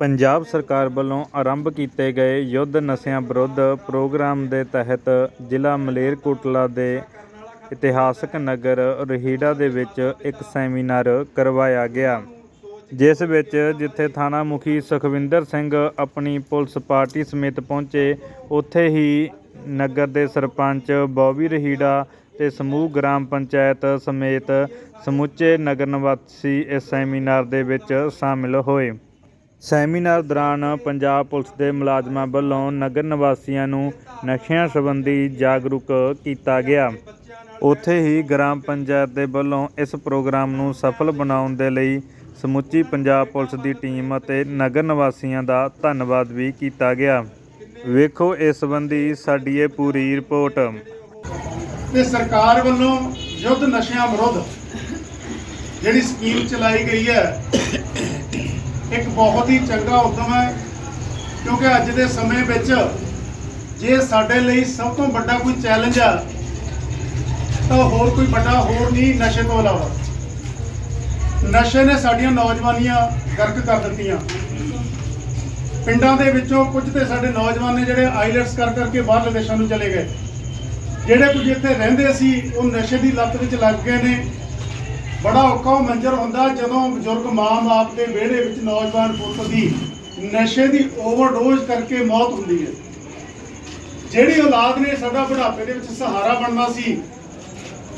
ਪੰਜਾਬ ਸਰਕਾਰ ਵੱਲੋਂ ਆਰੰਭ ਕੀਤੇ ਗਏ ਯੁੱਧ ਨਸ਼ਿਆਂ ਵਿਰੁੱਧ ਪ੍ਰੋਗਰਾਮ ਦੇ ਤਹਿਤ ਜ਼ਿਲ੍ਹਾ ਮਲੇਰਕੋਟਲਾ ਦੇ ਇਤਿਹਾਸਕ ਨਗਰ ਰਹੀੜਾ ਦੇ ਵਿੱਚ ਇੱਕ ਸੈਮੀਨਾਰ ਕਰਵਾਇਆ ਗਿਆ, ਜਿਸ ਵਿੱਚ ਜਿੱਥੇ ਥਾਣਾ ਮੁਖੀ ਸੁਖਵਿੰਦਰ ਸਿੰਘ ਆਪਣੀ ਪੁਲਿਸ ਪਾਰਟੀ ਸਮੇਤ ਪਹੁੰਚੇ, ਉੱਥੇ ਹੀ ਨਗਰ ਦੇ ਸਰਪੰਚ ਬੌਬੀ ਰਹੀੜਾ ਤੇ ਸਮੂਹ ਗ੍ਰਾਮ ਪੰਚਾਇਤ ਸਮੇਤ ਸਮੁੱਚੇ ਨਗਰ ਨਿਵਾਸੀ ਇਸ ਸੈਮੀਨਾਰ ਦੇ ਵਿੱਚ ਸ਼ਾਮਿਲ ਹੋਏ। ਸੈਮੀਨਾਰ ਦੌਰਾਨ ਪੰਜਾਬ ਪੁਲਿਸ ਦੇ ਮੁਲਾਜ਼ਮਾਂ ਵੱਲੋਂ ਨਗਰ ਨਿਵਾਸੀਆਂ ਨੂੰ ਨਸ਼ਿਆਂ ਸੰਬੰਧੀ ਜਾਗਰੂਕ ਕੀਤਾ ਗਿਆ। ਉੱਥੇ ਹੀ ਗ੍ਰਾਮ ਪੰਚਾਇਤ ਦੇ ਵੱਲੋਂ ਇਸ ਪ੍ਰੋਗਰਾਮ ਨੂੰ ਸਫਲ ਬਣਾਉਣ ਦੇ ਲਈ ਸਮੁੱਚੀ ਪੰਜਾਬ ਪੁਲਿਸ ਦੀ ਟੀਮ ਅਤੇ ਨਗਰ ਨਿਵਾਸੀਆਂ ਦਾ ਧੰਨਵਾਦ ਵੀ ਕੀਤਾ ਗਿਆ। ਵੇਖੋ ਇਸ ਸੰਬੰਧੀ ਸਾਡੀ ਇਹ ਪੂਰੀ ਰਿਪੋਰਟ। ਤੇ ਸਰਕਾਰ ਵੱਲੋਂ ਯੁੱਧ ਨਸ਼ਿਆਂ ਵਿਰੁੱਧ ਜਿਹੜੀ ਸਕੀਮ ਚਲਾਈ ਗਈ ਹੈ ਇੱਕ ਬਹੁਤ ਹੀ ਚੰਗਾ ਉਦਮ ਹੈ, ਕਿਉਂਕਿ ਅੱਜ ਦੇ ਸਮੇਂ ਵਿੱਚ ਜੇ ਸਾਡੇ ਲਈ ਸਭ ਤੋਂ ਵੱਡਾ ਕੋਈ ਚੈਲੰਜ ਆ, ਤਾਂ ਹੋਰ ਕੋਈ ਵੱਡਾ ਹੋਰ ਨਹੀਂ ਨਸ਼ੇ ਤੋਂ ਇਲਾਵਾ। ਨਸ਼ੇ ਨੇ ਸਾਡੀਆਂ ਨੌਜਵਾਨੀਆਂ ਗਰਕ ਕਰ ਦਿੱਤੀਆਂ। ਪਿੰਡਾਂ ਦੇ ਵਿੱਚੋਂ ਕੁਝ ਤੇ ਸਾਡੇ ਨੌਜਵਾਨ ਨੇ ਜਿਹੜੇ ਆਈਲੈਟਸ ਕਰ ਕਰਕੇ ਬਾਹਰਲੇ ਦੇਸ਼ਾਂ ਨੂੰ ਚਲੇ ਗਏ। ਜਿਹੜੇ ਕੁਝ ਇੱਥੇ ਰਹਿੰਦੇ ਸੀ, ਉਹ ਨਸ਼ੇ ਦੀ ਲੱਤ ਵਿੱਚ ਲੱਗ ਗਏ ਨੇ। ਬੜਾ ਔਖਾ ਉਹ ਮੰਜ਼ਰ ਹੁੰਦਾ ਜਦੋਂ ਬਜ਼ੁਰਗ ਮਾਂ-ਬਾਪ ਦੇ ਵਿਹੜੇ ਵਿੱਚ ਨੌਜਵਾਨ ਪੁੱਤ ਦੀ ਨਸ਼ੇ ਦੀ ਓਵਰਡੋਜ਼ ਕਰਕੇ ਮੌਤ ਹੁੰਦੀ ਹੈ। ਜਿਹੜੀ ਔਲਾਦ ਨੇ ਸਾਡਾ ਬੁਢਾਪੇ ਦੇ ਵਿੱਚ ਸਹਾਰਾ ਬਣਨਾ ਸੀ,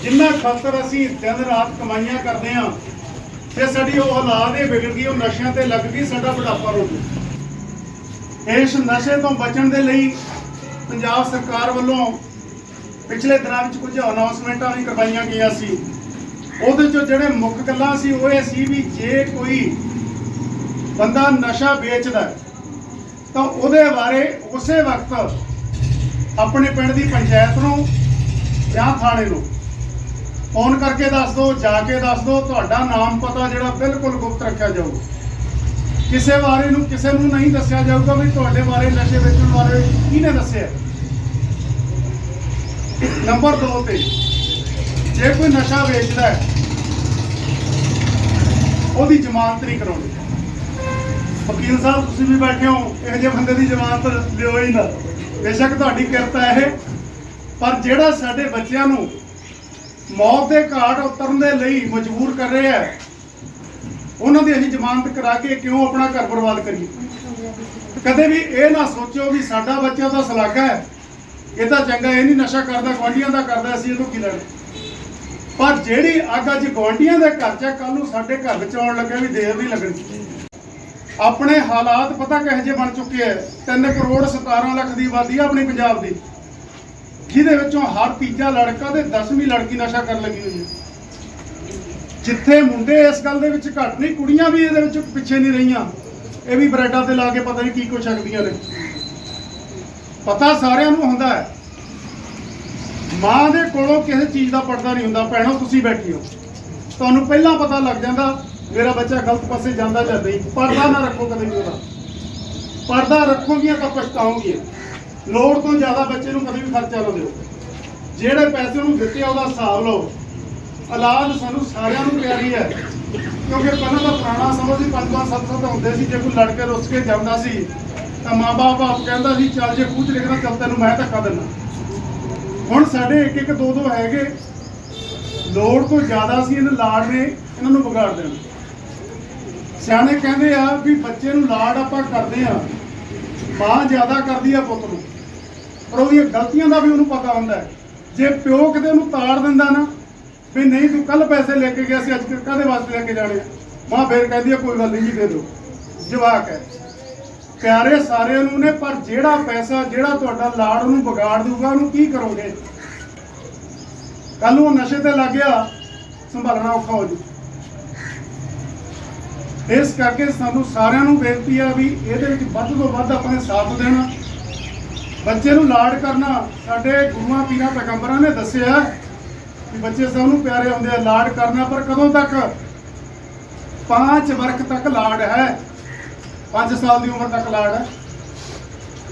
ਜਿੰਨਾ ਖਾਤਰ ਅਸੀਂ ਦਿਨ ਰਾਤ ਕਮਾਈਆਂ ਕਰਦੇ ਹਾਂ, ਤੇ ਸਾਡੀ ਉਹ ਔਲਾਦ ਇਹ ਵਿਗੜ ਗਈ, ਉਹ ਨਸ਼ਿਆਂ ਤੇ ਲੱਗ ਗਈ, ਸਾਡਾ ਬੁਢਾਪਾ ਰੋ ਗਿਆ। ਇਸ ਨਸ਼ੇ ਤੋਂ ਬਚਣ ਦੇ ਲਈ ਪੰਜਾਬ ਸਰਕਾਰ ਵੱਲੋਂ ਪਿਛਲੇ ਦਿਨਾਂ ਵਿੱਚ ਕੁਝ ਅਨਾਉਂਸਮੈਂਟਾਂ ਵੀ ਕਰਵਾਈਆਂ ਗਈਆਂ ਸੀ। ਉਹਦੇ ਚੋਂ ਜਿਹੜੇ ਮੁੱਖ ਗੱਲਾਂ ਸੀ, ਉਹ ਇਹ ਸੀ ਵੀ ਜੇ ਕੋਈ ਬੰਦਾ ਨਸ਼ਾ ਵੇਚਦਾ ਤਾਂ ਉਹਦੇ ਬਾਰੇ ਉਸੇ ਵਕਤ ਆਪਣੇ ਪਿੰਡ ਦੀ ਪੰਚਾਇਤ ਨੂੰ ਜਾਂ ਥਾਣੇ ਨੂੰ ਫੋਨ ਕਰਕੇ ਦੱਸ ਦਿਓ, ਜਾ ਕੇ ਦੱਸ ਦਿਓ, ਤੁਹਾਡਾ ਨਾਮ ਪਤਾ ਜਿਹੜਾ ਬਿਲਕੁਲ ਗੁਪਤ ਰੱਖਿਆ ਜਾਊਗਾ। ਕਿਸੇ ਬਾਰੇ ਨੂੰ, ਕਿਸੇ ਨੂੰ ਨਹੀਂ ਦੱਸਿਆ ਜਾਊਗਾ ਵੀ ਤੁਹਾਡੇ ਬਾਰੇ, ਨਸ਼ੇ ਵੇਚਣ ਬਾਰੇ ਕਿਹਨੇ ਦੱਸਿਆ? ਨੰਬਰ 2 ਤੇ, ਜੇ ਕੋਈ ਨਸ਼ਾ ਵੇਚਦਾ ਹੈ ਉਹਦੀ ਜ਼ਮਾਨਤ ਨਹੀਂ ਕਰਾਉਣੀ। ਵਕੀਲ ਸਾਹਿਬ, ਤੁਸੀਂ ਵੀ ਬੈਠੇ ਹੋ, ਇਹੋ ਜਿਹੇ ਬੰਦੇ ਦੀ ਜ਼ਮਾਨਤ ਲਿਓ ਹੀ ਨਾ। ਬੇਸ਼ੱਕ ਤੁਹਾਡੀ ਕਿਰਤ ਇਹ, ਪਰ ਜਿਹੜਾ ਸਾਡੇ ਬੱਚਿਆਂ ਨੂੰ ਮੌਤ ਦੇ ਘਾਟ ਉਤਰਨ ਦੇ ਲਈ ਮਜਬੂਰ ਕਰ ਰਿਹਾ ਹੈ, ਉਹਨਾਂ ਦੀ ਅਸੀਂ ਜ਼ਮਾਨਤ ਕਰਾ ਕੇ ਕਿਉਂ ਆਪਣਾ ਘਰ ਬਰਬਾਦ ਕਰੀਏ? ਕਦੇ ਵੀ ਇਹ ਨਾ ਸੋਚੋ ਵੀ ਸਾਡਾ ਬੱਚਾ ਤਾਂ ਸਲਾਗਾ ਹੈ। ਇਹ ਤਾਂ ਚੰਗਾ, ਇਹ ਨਹੀਂ ਨਸ਼ਾ ਕਰਦਾ, ਗੁਆਂਢੀਆਂ ਦਾ ਕਰਦਾ, ਅਸੀਂ ਇਹਨੂੰ ਕੀ ਲੈਣਾ? ਪਰ ਜਿਹੜੀ ਅੱਗ ਅੱਜ ਗੁਆਂਢੀਆਂ ਦੇ ਘਰ 'ਚ ਕੱਲ ਨੂੰ ਸਾਡੇ ਘਰ ਵਿੱਚ ਆਉਣ ਲੱਗਿਆ ਵੀ ਦੇਰ ਨਹੀਂ ਲੱਗਣੀ। ਆਪਣੇ ਹਾਲਾਤ ਪਤਾ ਕਿਹੋ ਜਿਹੇ ਬਣ ਚੁੱਕੇ ਐ 3 ਕਰੋੜ 17 ਲੱਖ ਦੀ ਆਬਾਦੀ ਆ ਆਪਣੀ ਪੰਜਾਬ ਦੀ। ਜਿਹਦੇ ਵਿੱਚੋਂ ਹਰ ਤੀਜਾ ਲੜਕਾ ਤੇ 10ਵੀਂ ਲੜਕੀ ਨਸ਼ਾ ਕਰਨ ਲੱਗੀ ਹੋਈ ਹੈ। ਜਿੱਥੇ ਮੁੰਡੇ ਇਸ ਗੱਲ ਦੇ ਵਿੱਚ ਘੱਟ ਨਹੀਂ, ਕੁੜੀਆਂ ਵੀ ਇਹਦੇ ਵਿੱਚ ਪਿੱਛੇ ਨਹੀਂ ਰਹੀਆਂ। ਇਹ ਵੀ ਬ੍ਰੈਡਾਂ ਤੇ ਲਾ ਕੇ ਪਤਾ ਨਹੀਂ ਕੀ ਕੁਛ ਛਕਦੀਆਂ ਨੇ। ਪਤਾ ਸਾਰਿਆਂ ਨੂੰ ਹੁੰਦਾ ਹੈ ਮਾਂ ਦੇ ਕੋਲੋਂ ਕਿਸੇ ਚੀਜ਼ ਦਾ ਪਰਦਾ ਨਹੀਂ ਹੁੰਦਾ, ਭੈਣੋ, ਤੁਸੀਂ ਬੈਠੀ ਹੋ। ਤੁਹਾਨੂੰ ਪਹਿਲਾਂ ਪਤਾ ਲੱਗ ਜਾਂਦਾ, ਮੇਰਾ ਬੱਚਾ ਗਲਤ ਪਾਸੇ ਜਾਂਦਾ ਜਾਂ ਨਹੀਂ। ਪਰਦਾ ਨਾ ਰੱਖੋ ਕਦੇ ਵੀ ਉਹਦਾ। ਪਰਦਾ ਰੱਖੋਗੀਆਂ ਤਾਂ ਪਛਤਾਓਗੀਆਂ। ਲੋੜ ਤੋਂ ਜ਼ਿਆਦਾ ਬੱਚੇ ਨੂੰ ਕਦੇ ਵੀ ਖਰਚਾ ਨਾ ਦਿਓ। ਜਿਹੜੇ ਪੈਸੇ ਉਹਨੂੰ ਦਿੱਤੇ ਉਹਦਾ ਹਿਸਾਬ ਲਓ। ਔਲਾਦ ਸਾਨੂੰ ਸਾਰਿਆਂ ਨੂੰ ਪਿਆਰੀ ਹੈ। ਕਿਉਂਕਿ ਪਹਿਲਾਂ ਤਾਂ ਪੁਰਾਣਾ ਸਮਾਂ ਸੀ ਪੰਜ ਪੰਜ ਸੱਤ ਸੱਤ ਹੁੰਦੇ ਸੀ। ਜੇ ਕੋਈ ਲੜ ਕੇ ਰੁੱਸ ਕੇ ਜਾਂਦਾ ਸੀ, ਤਾਂ ਮਾਂ-ਬਾਪ ਆਪ ਕਹਿੰਦਾ ਸੀ, ਚੱਲ ਜੇ ਖੂਚ ਲਿਖਣਾ ਚੱਲ ਤੈਨੂੰ ਮੈਂ ਧੱਕਾ ਦਿੰਦਾ। ਹੁਣ ਸਾਡੇ ਇੱਕ ਇੱਕ ਦੋ ਦੋ ਹੈਗੇ। ਲੋੜ ਤੋਂ ਜ਼ਿਆਦਾ ਸੀ ਇਹਨਾਂ ਲਾੜ ਨੇ ਇਹਨਾਂ ਨੂੰ ਵਿਗਾੜ ਦੇਣਾ। ਸਿਆਣੇ ਕਹਿੰਦੇ ਆ ਵੀ ਬੱਚੇ ਨੂੰ ਲਾੜ ਆਪਾਂ ਕਰਦੇ ਆ। ਮਾਂ ਜ਼ਿਆਦਾ ਕਰਦੀ ਆ ਪੁੱਤ ਨੂੰ। ਪਰ ਉਹਦੀਆਂ ਗਲਤੀਆਂ ਦਾ ਵੀ ਉਹਨੂੰ ਪਤਾ ਹੁੰਦਾ ਜੇ ਪਿਓ ਕਿਤੇ ਉਹਨੂੰ ਤਾੜ ਦਿੰਦਾ ਨਾ, ਵੀ ਨਹੀਂ ਤੂੰ ਕੱਲ ਪੈਸੇ ਲੈ ਕੇ ਗਿਆ ਸੀ, ਅੱਜ ਕਾਹਦੇ ਵਾਸਤੇ ਲੈ ਕੇ ਜਾਣੇ ਆ? ਮਾਂ ਫੇਰ ਕਹਿੰਦੀ ਆ, ਕੋਈ ਗੱਲ ਨਹੀਂ ਜੀ, ਦੇ ਦਿਓ। ਜਵਾਕ ਹੈ। ਪਿਆਰੇ ਸਾਰਿਆਂ ਨੂੰ ਨੇ, ਪਰ ਜਿਹੜਾ ਪੈਸਾ, ਜਿਹੜਾ ਤੁਹਾਡਾ ਲਾੜ ਨੂੰ ਵਿਗਾੜ ਦੂਗਾ ਉਹਨੂੰ ਕੀ ਕਰੋਗੇ? ਕੱਲ ਨੂੰ ਨਸ਼ੇ ਤੇ ਲੱਗ ਗਿਆ, ਸੰਭਾਲਣਾ ਔਖਾ ਹੋ ਜੂ ਇਸ ਕਰਕੇ ਸਾਨੂੰ ਸਾਰਿਆਂ ਨੂੰ ਬੇਨਤੀ ਆ ਵੀ ਇਹਦੇ ਵਿੱਚ ਵੱਧ ਤੋਂ ਵੱਧ ਆਪਣੇ ਸਾਥ ਦੇਣਾ। ਬੱਚੇ ਨੂੰ ਲਾਡ ਕਰਨਾ, ਸਾਡੇ ਗੁਰੂਆਂ ਪੀਰਾਂ ਪੈਗੰਬਰਾਂ ਨੇ ਦੱਸਿਆ ਕਿ ਬੱਚੇ ਸਭ ਨੂੰ ਪਿਆਰੇ ਹੁੰਦੇ ਆ ਲਾਡ ਕਰਨਾ, ਪਰ ਕਦੋਂ ਤੱਕ? ਪਾਂਚ ਵਰਖ ਤੱਕ ਲਾਡ ਹੈ। ਪੰਜ ਸਾਲ ਦੀ ਉਮਰ ਤੱਕ ਲਾੜ ਹੈ।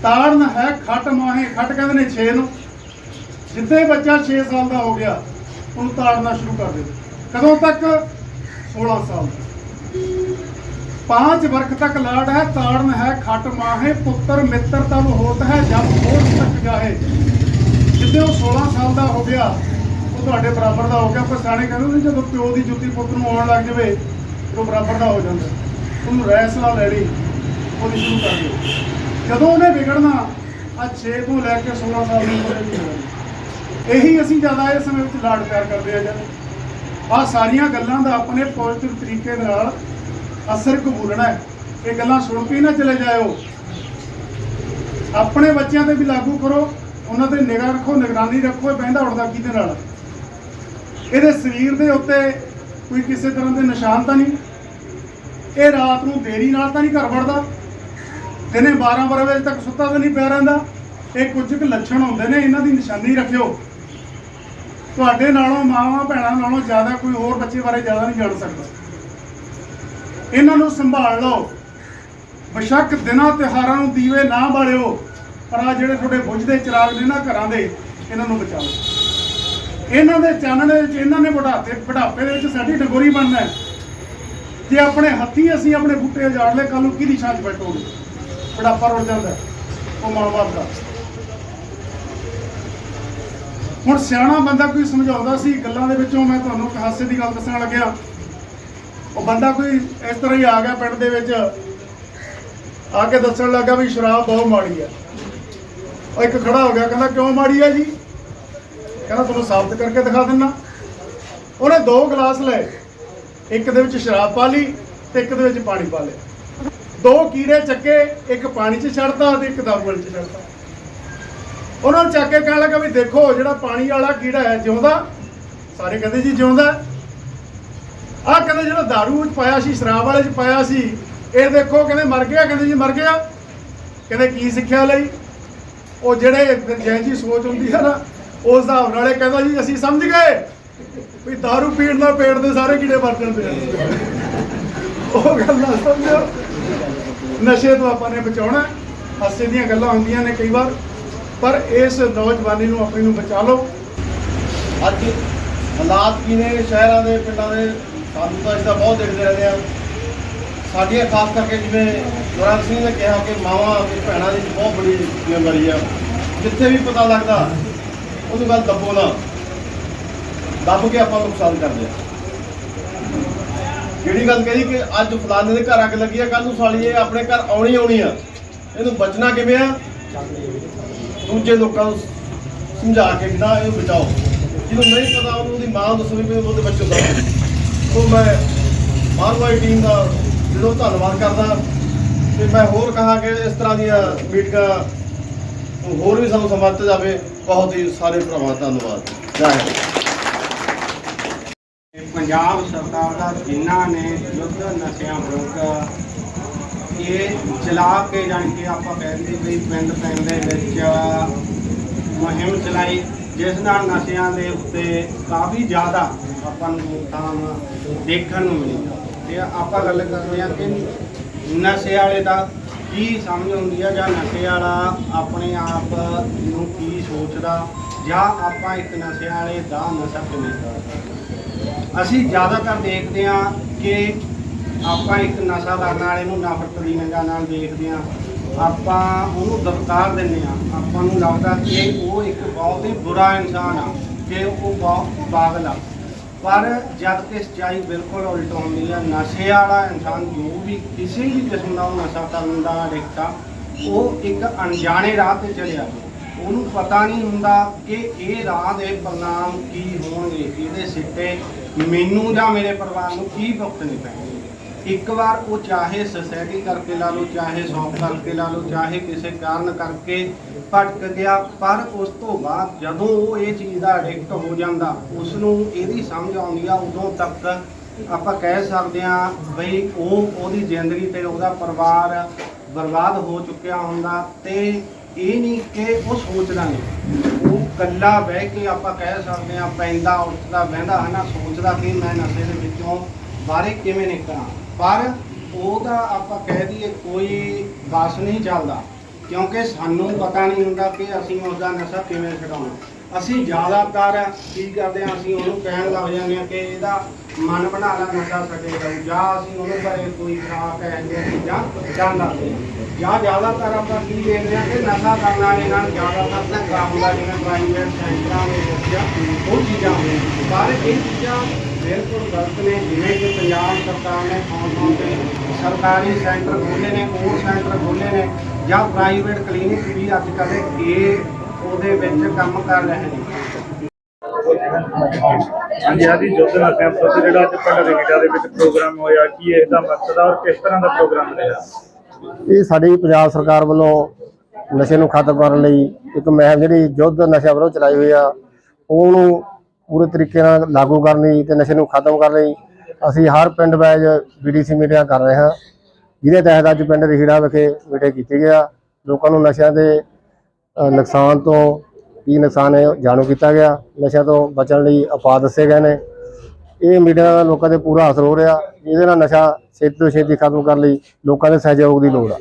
ਤਾੜਨ ਹੈ, ਖੱਟ ਮਾਹੇ, ਖੱਟ ਕਹਿੰਦੇ ਨੇ 6 ਨੂੰ। ਜਿੱਦੇ ਬੱਚਾ 6 ਸਾਲ ਦਾ ਹੋ ਗਿਆ, ਉਹਨੂੰ ਤਾੜਨਾ ਸ਼ੁਰੂ ਕਰ ਦੇ ਕਦੋਂ ਤੱਕ? 16 ਸਾਲ। ਪੰਜ ਵਰਖ ਤੱਕ ਲਾੜ ਹੈ, ਤਾੜਨ ਹੈ, ਖੱਟ ਮਾਹੇ, ਪੁੱਤਰ, ਮਿੱਤਰ ਤਬ ਹੋਤ ਹੈ, ਜਦ ਹੋਸ਼ ਤੱਕ ਜਾਏ ਜਿੱਦੇ ਉਹ 16 ਸਾਲ ਦਾ ਹੋ ਗਿਆ, ਉਹ ਤੁਹਾਡੇ ਬਰਾਬਰ ਦਾ ਹੋ ਗਿਆ, ਪਰ ਸਾਣੇ ਕਹਿੰਦੇ ਜਦੋਂ ਪਿਓ ਦੀ ਜੁੱਤੀ ਪੁੱਤ ਨੂੰ ਆਉਣ ਲੱਗ ਜਵੇ ਉਹ ਬਰਾਬਰ ਦਾ ਹੋ ਜਾਂਦਾ। ਉਹਨੂੰ ਰੈਸਲਾ ਲੈਣੀ। ਉਹਦੀ ਸ਼ੁਰੂ ਕਰ ਦਿਓ। ਜਦੋਂ ਉਹਨੇ ਵਿਗੜਨਾ ਆ 6 ਤੋਂ ਲੈ ਕੇ 16 ਸਾਲ ਦੀ ਉਮਰ ਦੀ ਇਹੀ ਅਸੀਂ ਜ਼ਿਆਦਾ ਇਸ ਸਮੇਂ ਵਿੱਚ ਲਾਡ ਪਿਆਰ ਕਰਦੇ ਆ ਜਦ। ਆ ਸਾਰੀਆਂ ਗੱਲਾਂ ਦਾ ਆਪਣੇ ਪੋਜ਼ਿਟਿਵ ਤਰੀਕੇ ਨਾਲ ਅਸਰ ਕਬੂਲਣਾ ਹੈ। ਇਹ ਗੱਲਾਂ ਸੁਣ ਕੇ ਨਾ ਚਲੇ ਜਾਇਓ। ਆਪਣੇ ਬੱਚਿਆਂ ਤੇ ਵੀ ਲਾਗੂ ਕਰੋ, ਉਹਨਾਂ ਤੇ ਨਿਗਾਹ ਰੱਖੋ, ਨਿਗਰਾਨੀ ਰੱਖੋ, ਇਹ ਬਹਿੰਦਾ ਉੱਠਦਾ ਕਿਹਦੇ ਨਾਲ? ਇਹਦੇ ਸਰੀਰ ਦੇ ਉੱਤੇ ਕੋਈ ਕਿਸੇ ਤਰ੍ਹਾਂ ਦੇ ਨਿਸ਼ਾਨ ਤਾਂ ਨਹੀਂ? ਇਹ ਰਾਤ ਨੂੰ ਦੇਰੀ ਨਾਲ ਤਾਂ ਨਹੀਂ ਘਰ ਵੜਦਾ? ਦਿਨੇ 12 12 ਵਜੇ ਤੱਕ ਸੁੱਤਾ ਤਾਂ ਨਹੀਂ ਪਿਆ ਰਹਿੰਦਾ। ਇਹ ਕੁਝ ਕੁ ਲੱਛਣ ਹੁੰਦੇ ਨੇ, ਇਹਨਾਂ ਦੀ ਨਿਸ਼ਾਨੀ ਰੱਖਿਓ। ਤੁਹਾਡੇ ਨਾਲੋਂ, ਮਾਵਾਂ ਭੈਣਾਂ ਨਾਲੋਂ ਜ਼ਿਆਦਾ ਕੋਈ ਹੋਰ ਬੱਚੇ ਬਾਰੇ ਜ਼ਿਆਦਾ ਨਹੀਂ ਜਾਣ ਸਕਦਾ। ਇਹਨਾਂ ਨੂੰ ਸੰਭਾਲ ਲਓ। ਬੇਸ਼ੱਕ ਦਿਨਾਂ ਤਿਉਹਾਰਾਂ ਨੂੰ ਦੀਵੇ ਨਾ ਬਾਲਿਓ, ਪਰ ਆ ਜਿਹੜੇ ਤੁਹਾਡੇ ਬੁੱਝਦੇ ਚਿਰਾਗ ਨੇ ਨਾ ਘਰਾਂ ਦੇ, ਇਹਨਾਂ ਨੂੰ ਬਚਾਓ। ਇਹਨਾਂ ਦੇ ਚਾਨਣੇ ਵਿੱਚ, ਇਹਨਾਂ ਨੇ ਬੁਢਾਪੇ ਬੁਢਾਪੇ ਦੇ ਵਿੱਚ ਸਾਡੀ ਡਗੋਰੀ ਬਣਨਾ ਹੈ। ਜੇ ਆਪਣੇ ਹੱਥੀ ਅਸੀਂ ਆਪਣੇ ਬੂਟੇ ਉਜਾੜ ਲਏ ਕੱਲ ਨੂੰ ਕਿਹਦੀ ਛਾਂ 'ਚ ਬੈਠੋਗੇ? ਬੁਢਾਪਾ ਰੁੜ ਜਾਂਦਾ ਹੈ, ਉਹ ਮਾਂ ਬਾਪ ਦਾ। ਹੁਣ ਸਿਆਣਾ ਬੰਦਾ ਕੋਈ ਸਮਝਾਉਂਦਾ ਸੀ ਗੱਲਾਂ ਦੇ ਵਿੱਚੋਂ ਮੈਂ ਤੁਹਾਨੂੰ ਇੱਕ ਹਾਸੇ ਦੀ ਗੱਲ ਦੱਸਣ ਲੱਗਿਆ। ਉਹ ਬੰਦਾ ਕੋਈ ਇਸ ਤਰ੍ਹਾਂ ਹੀ ਆ ਗਿਆ ਪਿੰਡ ਦੇ ਵਿੱਚ ਆ ਕੇ ਦੱਸਣ ਲੱਗਾ ਵੀ ਸ਼ਰਾਬ ਬਹੁਤ ਮਾੜੀ ਹੈ। ਉਹ ਇੱਕ ਖੜਾ ਹੋ ਗਿਆ ਕਹਿੰਦਾ ਕਿਉਂ ਮਾੜੀ ਹੈ ਜੀ? ਕਹਿੰਦਾ ਤੁਹਾਨੂੰ ਸਾਬਤ ਕਰਕੇ ਦਿਖਾ ਦਿੰਨਾ। ਉਹਨੇ ਦੋ ਗਲਾਸ ਲਏ। ਇੱਕ ਦੇ ਵਿੱਚ ਸ਼ਰਾਬ ਪਾ ਲਈ ਤੇ ਇੱਕ ਦੇ ਵਿੱਚ ਪਾਣੀ ਪਾ ਲਿਆ। ਦੋ ਕੀੜੇ ਚੱਕੇ, ਇੱਕ ਪਾਣੀ 'ਚ ਛੱਡਦਾ ਤੇ ਇੱਕ ਦਾਰੂ ਵਾਲੇ 'ਚ ਛੱਡਤਾ। ਉਹਨਾਂ ਨੂੰ ਚੱਕ ਕੇ ਕਹਿਣ ਲੱਗਾ ਵੀ ਦੇਖੋ, ਜਿਹੜਾ ਪਾਣੀ ਵਾਲਾ ਕੀੜਾ ਹੈ, ਜਿਉਂਦਾ? ਸਾਰੇ ਕਹਿੰਦੇ ਜੀ ਜਿਉਂਦਾ ਆਹ ਕਹਿੰਦੇ ਜਿਹੜਾ ਦਾਰੂ ਵਿੱਚ ਪਾਇਆ ਸੀ, ਸ਼ਰਾਬ ਵਾਲੇ 'ਚ ਪਾਇਆ ਸੀ, ਇਹ ਦੇਖੋ, ਕਹਿੰਦੇ ਮਰ ਗਿਆ, ਕਹਿੰਦੇ ਜੀ ਮਰ ਗਿਆ। ਕਹਿੰਦੇ ਕੀ ਸਿੱਖਿਆ ਲਈ? ਉਹ ਜਿਹੜੇ ਜੈ ਜੀ ਸੋਚ ਹੁੰਦੀ ਹੈ ਨਾ, ਉਸ ਹਿਸਾਬ ਨਾਲ ਇਹ ਕਹਿੰਦਾ ਜੀ, ਅਸੀਂ ਸਮਝ ਗਏ ਵੀ ਦਾਰੂ ਪੀਣ ਨਾਲ ਪੇਟ ਦੇ ਸਾਰੇ ਕੀੜੇ ਮਰ ਜਾਂਦੇ ਆ। ਉਹ ਗੱਲ ਨਾ ਸਮਝੋ ਨਸ਼ੇ ਤੋਂ ਆਪਾਂ ਨੇ ਬਚਾਉਣਾ ਹਾਸੇ ਦੀਆਂ ਗੱਲਾਂ ਹੁੰਦੀਆਂ ਨੇ ਕਈ ਵਾਰ। ਪਰ ਇਸ ਨੌਜਵਾਨੀ ਨੂੰ ਆਪਣੀ ਨੂੰ ਬਚਾ ਲਓ। ਅੱਜ ਹਾਲਾਤ ਕੀ ਨੇ? ਸ਼ਹਿਰਾਂ ਦੇ, ਪਿੰਡਾਂ ਦੇ ਸਾਨੂੰ ਤਾਂ ਇਸ ਦਾ ਬਹੁਤ ਦੇਖਦੇ ਰਹਿੰਦੇ ਆ ਸਾਡੀਆਂ ਖਾਸ ਕਰਕੇ ਜਿਵੇਂ ਗੁਰਾਂ ਸਿੰਘ ਨੇ ਕਿਹਾ ਕਿ ਮਾਵਾਂ ਤੇ ਭੈਣਾਂ ਦੀ ਬਹੁਤ ਬੜੀ ਜ਼ਿੰਮੇਵਾਰੀ ਆ। ਜਿੱਥੇ ਵੀ ਪਤਾ ਲੱਗਦਾ ਉਹਨੂੰ ਗੱਲ ਦੱਬੋ ਨਾ। ਦੱਬ ਕੇ ਆਪਾਂ ਨੁਕਸਾਨ ਕਰਦੇ ਆ। ਜਿਹੜੀ ਗੱਲ ਕਹੀ ਕਿ ਅੱਜ ਫਲਾਣੇ ਦੇ ਘਰ ਅੱਗ ਲੱਗੀ ਆ ਕੱਲ ਨੂੰ ਸਾਲੀ ਇਹ ਆਪਣੇ ਘਰ ਆਉਣੀ ਆਉਣੀ ਆ। ਇਹਨੂੰ ਬਚਣਾ ਕਿਵੇਂ ਆ? ਦੂਜੇ ਲੋਕਾਂ ਨੂੰ ਸਮਝਾ ਕੇ ਵੀ ਨਾ ਇਹਨੂੰ ਬਚਾਓ। ਜਿਹਨੂੰ ਨਹੀਂ ਪਤਾ ਉਹਨੂੰ ਉਹਦੀ ਮਾਂ ਨੂੰ ਦੱਸੋ ਵੀ ਮੈਨੂੰ ਉਹਦੇ ਬੱਚੇ ਦਾ ਉਹ ਮੈਂ ਮਾਨਵਾਈ ਟੀਮ ਦਾ ਦਿਲੋਂ ਧੰਨਵਾਦ ਕਰਦਾ, ਤੇ ਮੈਂ ਹੋਰ ਕਹਾ ਕਿ ਇਸ ਤਰ੍ਹਾਂ ਦੀਆਂ ਮੀਟਿੰਗਾਂ ਹੋਰ ਵੀ ਸਾਨੂੰ ਸਮਾਂ ਜਾਵੇ। ਬਹੁਤ ਹੀ ਸਾਰੇ ਭਰਾਵਾਂ ਦਾ ਧੰਨਵਾਦ। ਜੈ ਹਿੰਦ। ਪੰਜਾਬ ਸਰਕਾਰ ਦਾ ਜਿਨ੍ਹਾਂ ਨੇ ਯੁੱਧ ਨਸ਼ਿਆਂ ਵਿਰੁੱਧ ਇਹ ਚਲਾ ਕੇ ਜਾਣੀ ਕਿ ਆਪਾਂ ਕਹਿੰਦੇ ਵੀ ਪਿੰਡ ਪਿੰਡ ਦੇ ਵਿੱਚ ਮੁਹਿੰਮ ਚਲਾਈ, ਜਿਸ ਨਾਲ ਨਸ਼ਿਆਂ ਦੇ ਉੱਤੇ ਕਾਫੀ ਜ਼ਿਆਦਾ ਆਪਾਂ ਨੂੰ ਰੋਕਥਾਮ ਦੇਖਣ ਨੂੰ ਮਿਲੀ ਤੇ ਆਪਾਂ ਗੱਲ ਕਰਦੇ ਹਾਂ ਕਿ ਨਸ਼ੇ ਵਾਲੇ ਦਾ ਕੀ ਸਮਝ ਹੁੰਦੀ ਆ ਜਾਂ ਨਸ਼ੇ ਵਾਲਾ ਆਪਣੇ ਆਪ ਨੂੰ ਕੀ ਸੋਚਦਾ ਜਾਂ ਆਪਾਂ ਇੱਕ ਨਸ਼ੇ ਵਾਲੇ ਦਾ ਨਸ਼ਾ ਕਿਵੇਂ ਕਰਦਾ? ਅਸੀਂ ਜ਼ਿਆਦਾਤਰ ਦੇਖਦੇ ਹਾਂ ਕਿ ਆਪਾਂ ਇੱਕ ਨਸ਼ਾ ਕਰਨ ਵਾਲੇ ਨੂੰ ਨਫ਼ਰਤ ਦੀ ਨਜ਼ਰ ਨਾਲ ਦੇਖਦੇ ਹਾਂ। ਆਪਾਂ ਉਹਨੂੰ ਦਰਕਾਰ ਦਿੰਦੇ ਹਾਂ। ਆਪਾਂ ਨੂੰ ਲੱਗਦਾ ਕਿ ਉਹ ਇੱਕ ਬਹੁਤ ਹੀ ਬੁਰਾ ਇਨਸਾਨ ਆ, ਕਿ ਉਹ ਬਹੁਤ ਪਾਗਲ ਆ। ਪਰ ਜਦ ਕਿ ਸਚਾਈ ਬਿਲਕੁਲ ਉਲਟ ਹੁੰਦੀ ਆ। ਨਸ਼ੇ ਵਾਲਾ ਇਨਸਾਨ ਜੋ ਵੀ ਕਿਸੇ ਵੀ ਕਿਸਮ ਦਾ ਉਹ ਨਸ਼ਾ ਕਰਨ ਦਾ ਅਡਿਕਟ ਆ, ਉਹ ਇੱਕ ਅਣਜਾਣੇ ਰਾਹ ਤੇ ਚਲਿਆ ਉਹਨੂੰ ਪਤਾ ਨਹੀਂ ਹੁੰਦਾ ਕਿ ਇਹ ਰਾਹ ਦੇ ਪਰਨਾਮ ਕੀ ਹੋਣਗੇ, ਇਹਦੇ ਸਿੱਟੇ ਮੈਨੂੰ ਜਾਂ ਮੇਰੇ ਪਰਿਵਾਰ ਨੂੰ ਕੀ ਭੁਗਤਣੀ ਪੈਣਗੇ ਇੱਕ ਵਾਰ ਉਹ ਚਾਹੇ ਸੋਸਾਇਟੀ ਕਰਕੇ ਲਾ ਲਓ, ਚਾਹੇ ਸ਼ੌਕ ਕਰਕੇ ਲਾ ਲਓ, ਚਾਹੇ ਕਿਸੇ ਕਾਰਨ ਕਰਕੇ ਭਟਕ ਗਿਆ, ਪਰ ਉਸ ਤੋਂ ਬਾਅਦ ਜਦੋਂ ਉਹ ਇਹ ਚੀਜ਼ ਦਾ ਐਡਿਕਟ ਹੋ ਜਾਂਦਾ ਉਸ ਨੂੰ ਇਹਦੀ ਸਮਝ ਆਉਂਦੀ ਆ, ਉਦੋਂ ਤੱਕ ਆਪਾਂ ਕਹਿ ਸਕਦੇ ਆ ਬਈ ਉਹ ਉਹਦੀ ਜ਼ਿੰਦਗੀ ਤੇ ਉਹਦਾ ਪਰਿਵਾਰ ਬਰਬਾਦ ਹੋ ਚੁੱਕਿਆ ਹੁੰਦਾ ਤੇ ਇਹ ਨਹੀਂ ਕਿ ਉਹ ਸੋਚਦਾ ਨਹੀਂ ਉਹ ਕੱਲਾ ਬਹਿ ਕੇ ਆਪਾਂ ਕਹਿ ਸਕਦੇ ਆ ਪੈਂਦਾ, ਉੱਠਦਾ, ਬਹਿੰਦਾ ਹਨਾ ਸੋਚਦਾ ਕਿ ਮੈਂ ਨਸ਼ੇ ਦੇ ਵਿੱਚੋਂ ਬਾਹਰੇ ਕਿਵੇਂ ਨਿਕਲਾਂ। ਪਰ ਉਹਦਾ ਆਪਾਂ ਕਹਿ ਦਈਏ ਕੋਈ ਬਸ ਨਹੀਂ ਚੱਲਦਾ। ਕਿਉਂਕਿ ਸਾਨੂੰ ਪਤਾ ਨਹੀਂ ਹੁੰਦਾ ਕਿ ਅਸੀਂ ਉਸਦਾ ਨਸ਼ਾ ਕਿਵੇਂ ਛਡਾਉਣਾ। ਅਸੀਂ ਜ਼ਿਆਦਾਤਰ ਕੀ ਕਰਦੇ ਹਾਂ, ਅਸੀਂ ਉਹਨੂੰ ਕਹਿਣ ਲੱਗ ਜਾਂਦੇ ਹਾਂ ਕਿ ਇਹਦਾ ਮਨ ਬਣਾ ਲਾ ਨਸ਼ਾ ਸਕੇਗਾ ਜਾਂ ਅਸੀਂ ਉਹਨੂੰ ਬਾਰੇ ਕੋਈ ਖਰਾਕ ਹੈ ਜਾਂ ਚੀਜ਼ਾਂ ਜਾਣ ਲੱਗੇ ਜਾਂ ਜ਼ਿਆਦਾਤਰ ਆਪਾਂ ਕੀ ਦੇਖਦੇ ਹਾਂ ਕਿ ਨਸ਼ਾ ਕਰਨ ਵਾਲੇ ਨਾਲ ਜ਼ਿਆਦਾਤਰ ਧੱਕਾ ਦਾ ਜਿਵੇਂ ਪ੍ਰਾਈਵੇਟ ਸੈਂਟਰਾਂ ਦੇ ਵਿੱਚ ਉਹ ਚੀਜ਼ਾਂ ਹੁੰਦੀਆਂ ਪਰ ਇਹ ਚੀਜ਼ਾਂ ਬਿਲਕੁਲ ਗਲਤ ਨੇ, ਜਿਵੇਂ ਕਿ ਪੰਜਾਬ ਸਰਕਾਰ ਨੇ ਆਉਣ ਥਾਂ ਤੇ ਸਰਕਾਰੀ ਸੈਂਟਰ ਖੋਲ੍ਹੇ ਨੇ ਕੋਰ ਸੈਂਟਰ ਖੋਲ੍ਹੇ ਨੇ। ਜਾਂ ਪ੍ਰਾਈਵੇਟ ਕਲੀਨਿਕ ਵੀ ਅੱਜ ਕੱਲ੍ਹ ਇਹ ਉਹਦੇ ਵਿੱਚ ਕੰਮ ਕਰ ਰਹੇ ਨੇ। ਹਾਂਜੀ ਹਾਂਜੀ ਯੁੱਧ ਨਸ਼ਿਆਂ ਵਿਰੁੱਧ ਜਿਹੜਾ ਅੱਜ ਪਿੰਡ ਰਹੀੜਾ ਦੇ ਵਿੱਚ ਪ੍ਰੋਗਰਾਮ ਹੋਇਆ ਕੀ ਇਸ ਦਾ ਮਕਸਦ ਆ ਔਰ ਕਿਸ ਤਰ੍ਹਾਂ ਦਾ ਪ੍ਰੋਗਰਾਮ ਰਿਹਾ? ਇਹ ਸਾਡੀ ਪੰਜਾਬ ਸਰਕਾਰ ਵੱਲੋਂ ਨਸ਼ੇ ਨੂੰ ਖਤਮ ਕਰਨ ਲਈ ਇੱਕ ਮੁਹਿੰਮ ਜਿਹੜੀ ਯੁੱਧ ਨਸ਼ਾ ਵਿਰੋਧ ਚਲਾਈ ਹੋਈ ਆ ਉਹਨੂੰ ਪੂਰੇ ਤਰੀਕੇ ਨਾਲ ਲਾਗੂ ਕਰਨ ਲਈ ਤੇ ਨਸ਼ੇ ਨੂੰ ਖਤਮ ਕਰਨ ਲਈ ਅਸੀਂ ਹਰ ਪਿੰਡ ਵਾਈਜ਼ ਬੀਡੀਸੀ ਮੀਟਿੰਗਾਂ ਕਰ ਰਹੇ ਹਾਂ। ਜਿਹਦੇ ਤਹਿਤ ਅੱਜ ਪਿੰਡ ਰਿਹੀੜਾ ਵਿਖੇ ਮੀਟਿੰਗ ਕੀਤੀ ਗਿਆ ਲੋਕਾਂ ਨੂੰ ਨਸ਼ਿਆਂ ਦੇ ਨੁਕਸਾਨ ਤੋਂ ਕੀ ਨੁਕਸਾਨ ਹੈ ਜਾਣੂ ਕੀਤਾ ਗਿਆ। ਨਸ਼ਿਆਂ ਤੋਂ ਬਚਣ ਲਈ ਉਪਾਅ ਦੱਸੇ ਗਏ ਨੇ। ਇਹ ਮੀਡੀਆ ਦਾ ਲੋਕਾਂ ਤੇ ਪੂਰਾ ਅਸਰ ਹੋ ਰਿਹਾ। ਜਿਹਦੇ ਨਾਲ ਨਸ਼ਾ ਛੇਤੀ ਤੋਂ ਛੇਤੀ ਖਤਮ ਕਰਨ ਲਈ ਲੋਕਾਂ ਦੇ ਸਹਿਯੋਗ ਦੀ ਲੋੜ ਆ।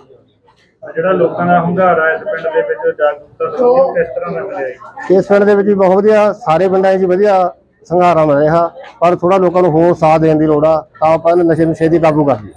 ਜਿਹੜਾ ਲੋਕਾਂ ਦਾ ਹੁੰਗਾਰਾ ਇਸ ਪਿੰਡ ਦੇ ਵਿੱਚ ਜਾਗਰੂਕਤਾ ਕਿਸ ਤਰ੍ਹਾਂ ਦਾ ਮਿਲਿਆ ਜੀ? ਇਸ ਪਿੰਡ ਦੇ ਵਿੱਚ ਵੀ ਬਹੁਤ ਵਧੀਆ ਸਾਰੇ ਪਿੰਡਾਂ 'ਚ ਵਧੀਆ ਸੰਘਾਰਾ ਮਿਲ ਰਿਹਾ। ਪਰ ਥੋੜਾ ਲੋਕਾਂ ਨੂੰ ਹੋਰ ਸਾਥ ਦੇਣ ਦੀ ਲੋੜ ਆ। ਤਾਂ ਆਪਾਂ ਨਸ਼ੇ ਨੂੰ ਛੇਤੀ ਕਾਬੂ ਕਰ ਲਈਏ।